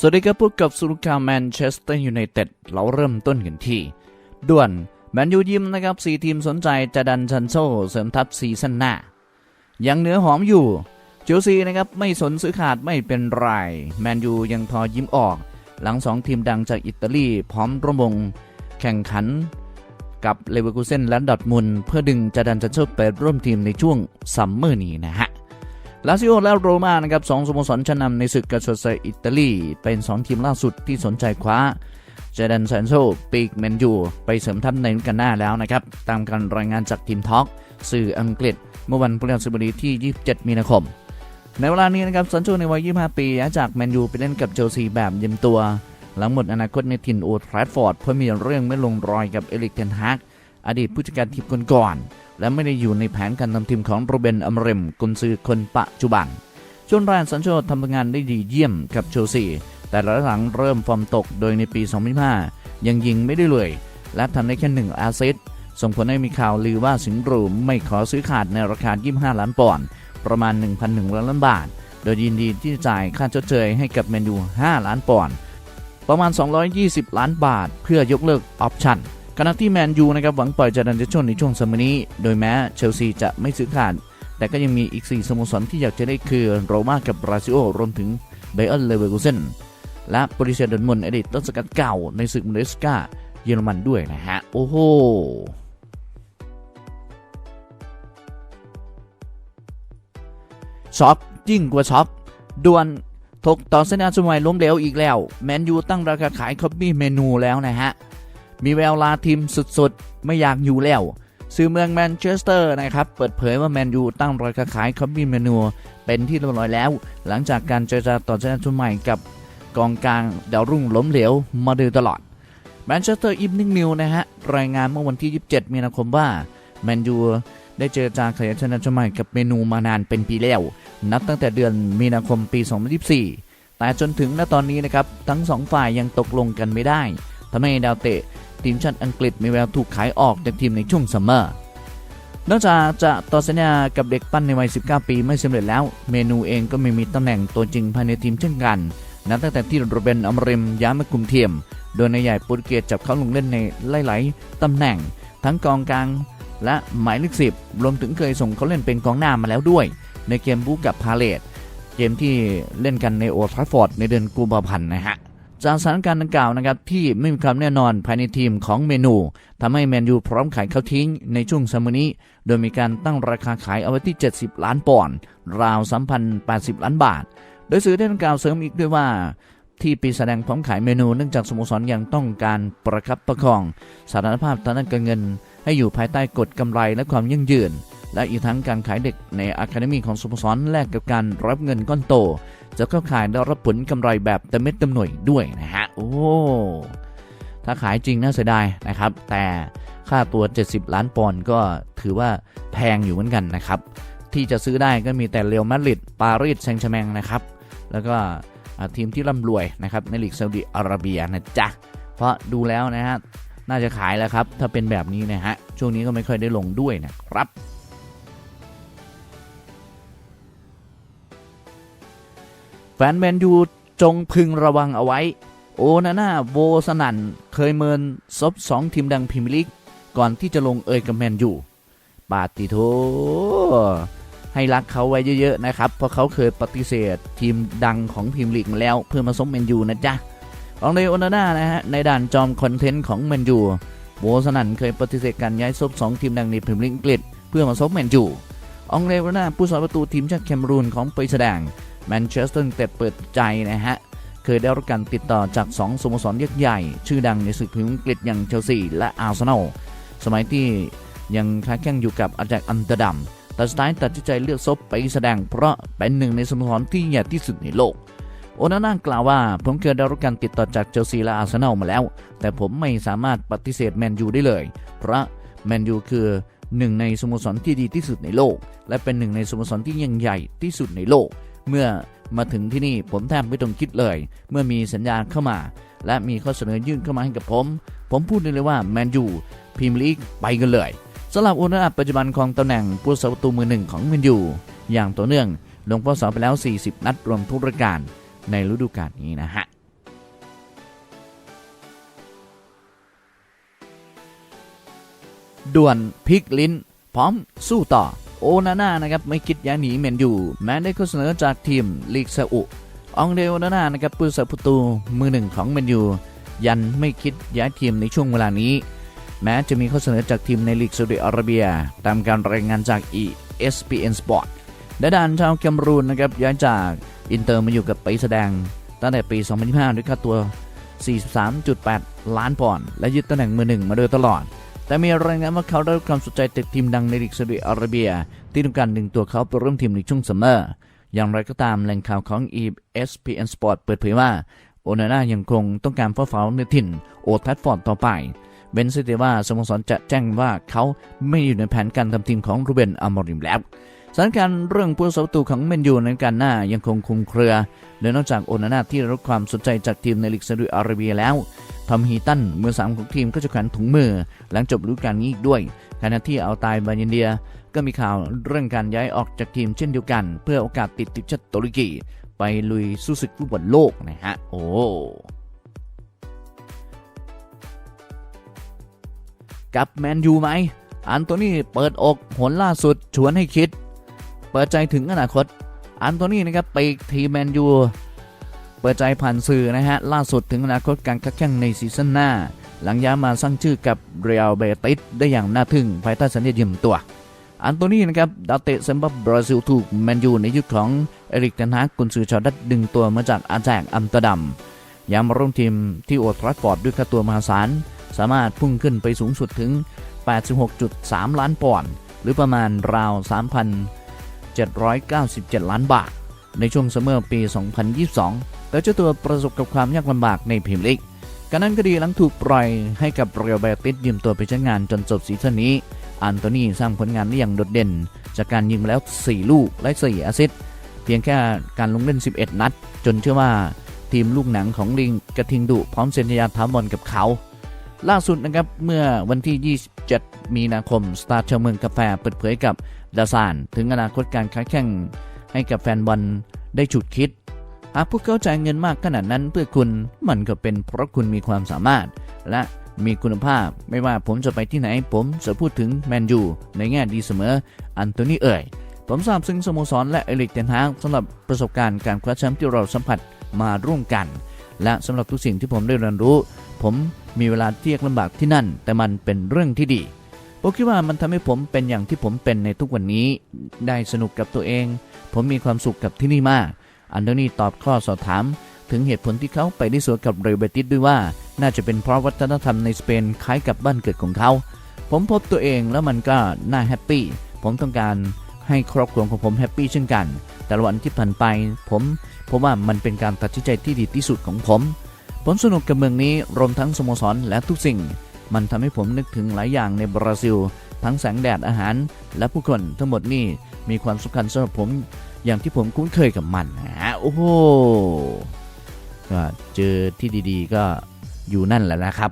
สวัสดีครับพบกับสุรุกาแมนเชสเตอร์ยูไนเต็ดเราเริ่มต้นกันที่ ด่วนแมนยูยิมนะครับสี่ทีมสนใจจะดันชันโซเสริมทัพซีซั่นหน้า ยังเนื้อหอมอยู่เชลซีนะครับไม่สนซื้อขาดไม่เป็นไรแมนยูยังพอยิ้มออก หลังสองทีมดังจากอิตาลีพร้อมร่วมวงแข่งขัน กับเลเวอร์คูเซนและดอทมุนเพื่อดึงจาดันชันโซไปร่วมทีมในช่วงซัมเมอร์นี้นะฮะ ลาซิโอและโรมานะครับสองสโมสรชั้นนำในศึกกาโชเซอิตาลี เป็นสองทีมล่าสุดที่สนใจคว้าเจดันซานโซปีกแมนยูไปเสริมทัพในฤดูกาลหน้าแล้วนะครับ ตามการรายงานจากทีมท็อกสื่ออังกฤษ เมื่อวันพฤหัสบดีที่ 27 มีนาคม ในเวลานี้นะครับซันโชในวัย 25 ปีย้ายจากแมนยูไปเล่นกับเชลซีแบบเย็มตัว หลังหมดอนาคตในถิ่นโอลด์แทราฟฟอร์ดเพราะมีเรื่องไม่ลงรอยกับเอริกเทนฮากอดีตผู้จัดการทีมคนก่อนๆ และไม่ได้อยู่ในแผนการทำทีมของโรเบนอัมเรมกุนซือคนปัจจุบันช่วงแรกสันโชทำงานได้ดีเยี่ยมกับเชลซีแต่หลังเริ่มฟอร์มตกโดยในปี 2025ยังยิงไม่ได้เลย และทำได้แค่หนึ่งอาซิสต์ส่งผลให้มีข่าวลือว่าสิงห์บรูไม่ขอซื้อขาดในราคา 25 ล้านปอนด์ประมาณ 1,100 ล้านบาท โดยยินดีที่จะจ่ายค่าชดเชยให้กับแมนู 5 ล้านปอนด์ประมาณ 220 ล้านบาท เพื่อยกเลิกออปชั่น ขณะที่แมนยูนะครับหวังปล่อยจาดันเจชนในช่วงซัมเมอร์นี้ โดยแม้เชลซีจะไม่ซื้อขาด แต่ก็ยังมีอีก 4สโมสรที่อยากจะได้คือโรม่ากับบราซิโอรวมถึงเบเอ r เลเวอร์คูเซนและบริเซียดอร์ทมุนอดีตต้นสกัดเก่าในศึกมุนเดสกาเยอรมันด้วยนะฮะ โอ้โหช็อกยิ่งกว่าช็อกด่วนถกต่อเสัญญาสมัยล้มเหลวอีกแล้ว แมนยูตั้งราคาขายคอปปี้เมนูแล้วนะฮะ มีแววลาทีมสุดๆ ไม่อยากอยู่แล้ว สื่อเมืองแมนเชสเตอร์นะครับ เปิดเผยว่าแมนยูตั้งราคาขายคอปปี้เมนูเป็นที่เรียบร้อยแล้ว หลังจากการเจรจาต่อสัญญาชุดใหม่กับกองกลางดาวรุ่งล้มเหลวมาโดยตลอดแมนเชสเตอร์อีฟนิ่งนิวนะฮะ รายงานเมื่อวันที่ 27 มีนาคมว่าแมนยูได้เจรจาขยายสัญญาชุดใหม่กับเมนูมานานเป็นปีแล้ว นับตั้งแต่เดือนมีนาคมปี 2024 แต่จนถึงณตอนนี้นะครับทั้งสองฝ่ายยังตกลงกันไม่ได้ทำให้ดาวเตะ ทีมชาติอังกฤษมีแววถูกขายออกจากทีมในช่วงซัมเมอร์นอกจากจะต่อสัญญากับเด็กปั้นในวัย 19 ปีไม่สำเร็จแล้ว เมนูเองก็ไม่มีตำแหน่งตัวจริงภายในทีมเช่นกันนับตั้งแต่ที่โรเบนอมเรมย้ายมาคุมทีมโดยนายใหญ่โปรตุเกสจับเขาลงเล่นในหลายๆตำแหน่ง ทั้งกองกลางและหมายเลขสิบรวมถึงเคยส่งเขาเล่นเป็นกองหน้ามาแล้วด้วย ในเกมบู๊กับพาเลตเกมที่เล่นกันในโอทราฟฟอร์ดในเดือนกุมภาพันธ์นะฮะ จากสถานการณ์ดังกล่าวนะครับที่ไม่มีความแน่นอนภายในทีมของเมนูทำให้แมนยูพร้อมขายเขาทิ้งในช่วงซัมเมอร์นี้ โดยมีการตั้งราคาขายเอาไว้ที่ 70 ล้านปอนด์ราว 3,080 ล้านบาท โดยสื่อได้ดังกล่าวเสริมอีกด้วยว่า ที่ปีแสดงพร้อมขายเมนูเนื่องจากสโมสรยังต้องการประคับประคองสถานภาพทางด้านการเงิน ให้อยู่ภายใต้กฎกำไรและความยั่งยืน และอีกทั้งการขายเด็กในอะคาเดมีของสโมสรแลกกับการรับเงินก้อนโต จะเข้าขายได้รับผลกำไรแบบเต็มเม็ดเต็มหน่วยด้วยนะฮะ โอ้ ถ้าขายจริงน่าเสียดายนะครับ แต่ค่าตัว 70 ล้านปอนด์ก็ถือว่าแพงอยู่เหมือนกันนะครับ ที่จะซื้อได้ก็มีแต่เรอัลมาดริดปารีสแซงต์แชร์แมงนะครับ แล้วก็ทีมที่ร่ำรวยนะครับในลีกซาอุดิอาระเบียนะจ๊ะ เพราะดูแล้วนะฮะน่าจะขายแล้วครับ ถ้าเป็นแบบนี้นะฮะ ช่วงนี้ก็ไม่ค่อยได้ลงด้วยนะครับ แฟนแมนยูจงพึงระวังเอาไว้ โอนาน่าโวสนันเคยเมินซบสองทีมดังพรีเมียร์ลีก ก่อนที่จะลงเอยกับแมนยูปาติโทให้รักเขาไว้เยอะๆนะครับ เพราะเขาเคยปฏิเสธทีมดังของพรีเมียร์ลีกมาแล้ว เพื่อมาซบแมนยูนะจ๊ะของเลโอนาน่านะฮะในด่านจอมคอนเทนต์ของแมนยูโวสนันเคยปฏิเสธการย้ายซบสองทีมดังในพรีเมียร์ลีกอังกฤษเพื่อมาซบแมนยู องเลโอนาน่าผู้สอนประตูทีมชาติแคมรูนของไปแสดงแมนเชสเตอร์เต็ดเปิดใจนะฮะ เคยได้รับการติดต่อจาก 2สโมสรยักษ์ใหญ่ ชื่อดังในศึกพรีเมียร์อังกฤษอย่างเชลซีและอาร์เซนอลสมัยที่ยังค้าแข่งอยู่กับอาจากอัมสเตอร์ดัมแต่สุดท้ายตัดสินใจเลือกซบไปแสดงเพราะเป็นหนึ่งในสโมสรที่ใหญ่ที่สุดในโลกโอนาน่ากล่าวว่า ผมเคยได้รับการติดต่อจากเชลซีและอาร์เซนอลมาแล้ว แต่ผมไม่สามารถปฏิเสธแมนยูได้เลย เพราะแมนยูคือ หนึ่งในสโมสรที่ดีที่สุดในโลก และเป็นหนึ่งในสโมสรที่ยิ่งใหญ่ที่สุดในโลก เมื่อมาถึงที่นี่ผมแทบไม่ต้องคิดเลย เมื่อมีสัญญาเข้ามา และมีข้อเสนอยื่นเข้ามาให้กับผม ผมพูดได้เลยว่าแมนยูพรีเมียร์ลีกไปกันเลยสำหรับโอนาน่าปัจจุบันของตำแหน่งผู้สาประตูมือหนึ่งของแมนยูอย่างต่อเนื่องลงเป้าเสาไปแล้ว 40 นัดรวมทุกรายการในฤดูกาลนี้นะฮะ ด่วนพลิกลิ้น พร้อมสู้ต่อ โอนาน่านะครับไม่คิดย้ายหนีแมนยูแม้ได้ข้อเสนอจากทีมลีกซาอุองเดโอนาน่านะครับผู้สับประตูมือหนึ่งของแมนยูยันไม่คิดย้ายทีมในช่วงเวลานี้ แม้จะมีข้อเสนอจากทีมในลีกซาอุดิอาระเบีย ตามการรายงานจาก ESPN Sport และด้านชาวแคมรูนนะครับย้ายจากอินเตอร์มาอยู่กับไปแสดง ตั้งแต่ปี 2025 ด้วยค่าตัว 43.8 ล้านปอนด์และยึดตำแหน่งมือหนึ่งมาโดยตลอด แต่มีรายงานว่าเขาได้รับความสนใจจากทีมดังในลีกซาอุดิอาระเบีย ที่ต้องการดึงตัวเขาไปร่วมทีมในช่วงซัมเมอร์อย่างไรก็ตามแหล่งข่าวของ ESPN Sport เปิดเผยว่า โอนาน่ายังคงต้องการเฝ้าเฝ้าในถิ่นโอทัฟฟอร์ดต่อไปเบนซิเตว่าสโมสรจะแจ้งว่าเขาไม่อยู่ในแผนการทำทีมของรูเบนอามอริมแล้ว สถานการณ์เรื่องผู้สประตูของแมนยูในการหน้ายังคงคุมเครือและนอกจากโอนาน่าที่ได้รับความสนใจจากทีมในลีกซาอุดิอาระเบียแล้วทอมฮีตันมือสามของทีมก็จะแขวนถุงมือ หลังจบฤดูกาลนี้อีกด้วยขณะที่เอาตายบายินเดีย ก็มีข่าวเรื่องการย้ายออกจากทีมเช่นเดียวกัน เพื่อโอกาสติดทีมชาติตุรกี ไปลุยสู้ศึกฟุตบอลโลกนะฮะ โอ้กับแมนยูไหม อันโตนี่เปิดอกหนล่าสุดชวนให้คิด ปิดใจถึงอนาคต อันโตนี่นะครับไปทีแมนยูเปิดใจผ่านสื่อนะฮะ ล่าสุดถึงอนาคตการคัดแข่งในซีซั่นหน้า หลังย้ายมาสร้างชื่อกับเรอัลเบติสได้อย่างน่าทึ่งภายใต้สัญญายืมตัว อันโตนี่นะครับดาวเตะเซมบับบราซิลถูกแมนยูในยุคของเอริกเทนฮากกุนซือชาวดัตดึงตัวมาจากอาแจกอัมสเตอร์ดัมย้ายมาร่วมทีมที่โอทรัฟฟอร์ดด้วยค่าตัวมหาศาลสามารถพุ่งขึ้นไปสูงสุดถึง 86.3 ล้านปอนด์หรือประมาณราว 797 ล้านบาท ในช่วงซัมเมอร์ปี 2022 แต่เจ้าตัวประสบกับความยากลำบากในพรีเมียร์ลีกการนั้นก็ดีหลังถูกปล่อยให้กับเรอัลเบติสยืมตัวไปใช้งานจนจบซีซั่นนี้ อันโตนีสร้างผลงานได้อย่างโดดเด่น จากการยิงมาแล้ว 4 ลูกและ 4 แอสซิสต์เพียงแค่การลงเล่น 11 นัด จนเชื่อว่าทีมลูกหนังของลิงกระทิงดุพร้อมเซ็นสัญญาถาวรกับเขา ล่าสุดนะครับเมื่อวันที่ 27 มีนาคม สตาร์ชาวเมืองกาแฟเปิดเผยกับ ดาซาน ถึงอนาคตการค้าแข่งให้กับแฟนบอลได้ฉุดคิด หากพวกเขาจ่ายเงินมากขนาดนั้นเพื่อคุณมันก็เป็นเพราะคุณมีความสามารถ และมีคุณภาพไม่ว่าผมจะไปที่ไหน ผมจะพูดถึงแมนยูในแง่ดีเสมออันโตนีเอ่ยผมทราบซึ่งสโมสรและเอริกเทนฮากสำหรับประสบการณ์การคว้าแชมป์ที่เราสัมผัสมาร่วมกัน และสำหรับทุกสิ่งที่ผมได้เรียนรู้ ผมมีเวลาเที่ยากลำบากที่นั่น แต่มันเป็นเรื่องที่ดี ผมคิดว่ามันทำให้ผมเป็นอย่างที่ผมเป็นในทุกวันนี้ ได้สนุกกับตัวเอง ผมมีความสุขกับที่นี่มาก อันโดนี่ตอบข้อสอบถาม ถึงเหตุผลที่เขาไปได้สวยกับเรเบติสด้วยว่า น่าจะเป็นเพราะวัฒนธรรมในสเปนคล้ายกับบ้านเกิดของเขา ผมพบตัวเองแล้วมันก็น่าแฮปปี้ ผมต้องการให้ครอบครัวของผมแฮปปี้เช่นกัน แต่ละวันที่ผ่านไป ผมผมว่ามันเป็นการตัดสินใจที่ดีที่สุดของผม ผมสนุกกับเมืองนี้รวมทั้งสโมสรและทุกสิ่ง มันทำให้ผมนึกถึงหลายอย่างในบราซิล ทั้งแสงแดดอาหาร และผู้คนทั้งหมดนี่มีความสำคัญสำหรับผมอย่างที่ผมคุ้นเคยกับมันฮะโอ้โหก็เจอที่ดีๆ ก็อยู่นั่นแหละนะครับ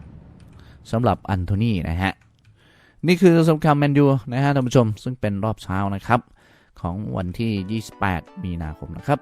สำหรับอันโทนีนะฮะนี่คือสงครามแมนยูนะฮะท่านผู้ชมซึ่งเป็นรอบเช้านะครับ ของวันที่ 28 มีนาคมนะครับ